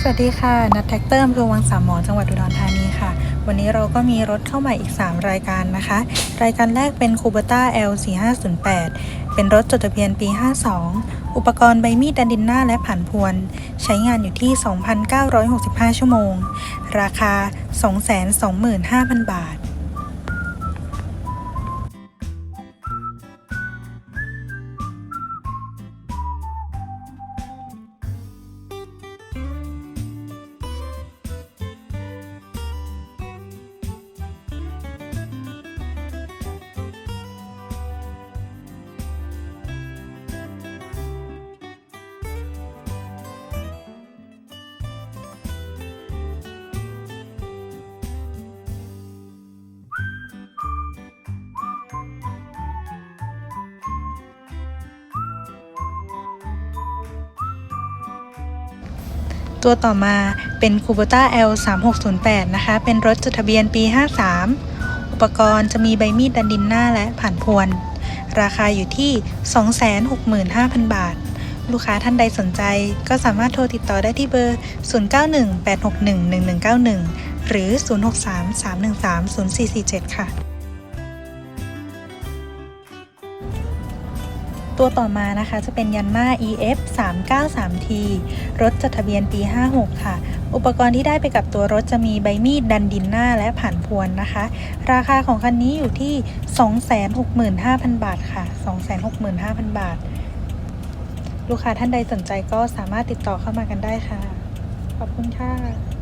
สวัสดีค่ะนัทแท็กเตอร์อำเภอวังสามหมอจังหวัดอุดรธานีค่ะ วันนี้เราก็มีรถเข้ามาอีก 3 รายการนะคะ รายการแรกเป็น c u b e r t a L4508 เป็นรถจดทะเบียนปี 52 อุปกรณ์ใบมีดดันดินหน้าและผ่านพวน ใช้งานอยู่ที่ 2,965 ชั่วโมง ราคา 225,000 บาท ตัวต่อมาเป็น Kubota L3608 นะคะ เป็นรถจดทะเบียนปี 53 อุปกรณ์จะมีใบมีดดันดินหน้าและผ่านพวน ราคาอยู่ที่ 265,000 บาท ลูกค้าท่านใดสนใจก็สามารถโทรติดต่อได้ที่เบอร์ 0918611191 หรือ 0633130447 ค่ะ ตัวต่อมานะคะจะเป็นยันมา EF 393T รถจดทะเบียนปี 56 ค่ะ อุปกรณ์ที่ได้ไปกับตัวรถจะมีใบมีดดันดินหน้าและผ่านพวนนะคะ ราคาของคันนี้อยู่ที่ 265,000 บาทค่ะ 265,000 บาท ลูกค้าท่านใดสนใจก็สามารถติดต่อเข้ามากันได้ค่ะ ขอบคุณค่ะ